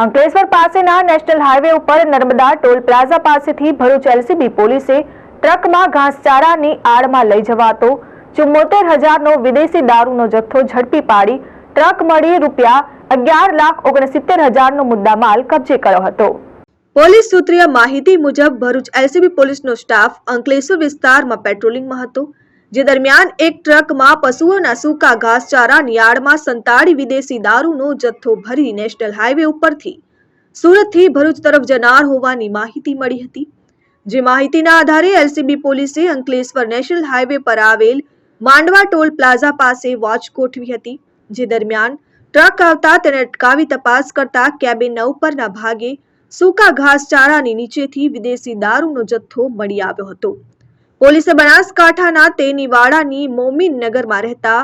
અંકલેશ્વર પાસેના national highway ઉપર Narmada toll plaza પાસેથી ભરૂચ એલસીબી પોલીસે ટ્રકમાં ઘાસચારાની આડમાં લઈ જવાતો ચુમ્મોતેર હજારનો વિદેશી દારૂનો જથ્થો ઝડપી પાડી ટ્રક મળી રૂપિયા અગિયાર લાખ ઓગણસિત્તેર હજારનો મુદ્દામાલ કબજે કર્યો હતો. પોલીસ સૂત્રીય માહિતી મુજબ ભરૂચ એલસીબી પોલીસનો સ્ટાફ અંકલેશ્વર વિસ્તારમાં પેટ્રોલિંગમાં હતો. જે દરમિયાન એક ટ્રકમાં પશુઓના સૂકા ઘાસચારાની આડમાં સંતાડી વિદેશી દારૂનો જથ્થો ભરી નેશનલ હાઈવે ઉપરથી સુરતથી ભરૂચ તરફ જનાર હોવાની માહિતી મળી હતી. જે માહિતીના આધારે એલસીબી પોલીસે અંકલેશ્વર નેશનલ હાઈવે પર આવેલ માંડવા ટોલ પ્લાઝા પાસે વોચ ગોઠવી હતી. જે દરમિયાન ટ્રક આવતા તેને અટકાવી તપાસ કરતા કેબિનના ઉપરના ભાગે સૂકા ઘાસચારાની નીચેથી વિદેશી દારૂનો જથ્થો મળી આવ્યો હતો. પોલીસે બનાસકાંઠાના તેનીવાડાની મોમીન નગરમાં રહેતા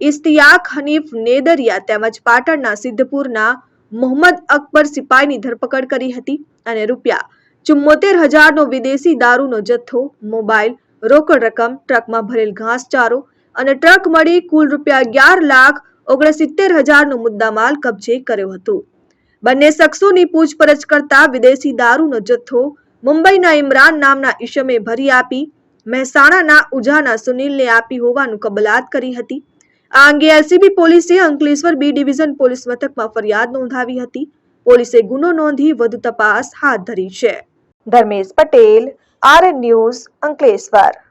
ઇસ્તિયાક હનીફ નેદરિયા તેમજ પાટણના સિદ્ધપુરના મોહમ્મદ અકબર સિપાઈની ધરપકડ કરી હતી અને રૂપિયા ચુમ્મોતેર હજારનો વિદેશી દારૂનો જથ્થો, મોબાઈલ, રોકડ રકમ, ટ્રકમાં ભરેલ ઘાસચારો અને ટ્રક મળી કુલ રૂપિયા અગિયાર લાખ ઓગણસિત્તેર હજારનો મુદ્દામાલ કબજે કર્યો હતો. બંને શખ્સોની પૂછપરછ કરતા વિદેશી દારૂનો જથ્થો મુંબઈના ઇમરાન નામના ઈશમે ભરી આપી મહેસાણાના ઉજાના સુનિલને આપી હોવાનું કબલાત કરી હતી. આ અંગે એલસીબી પોલીસે અંકલેશ્વર બી ડિવિઝન પોલીસ મથકમાં ફરિયાદ નોંધાવી હતી. પોલીસે ગુનો નોંધી વધુ તપાસ હાથ ધરી છે. Dharmesh Patel, RN news, Ankleshwar.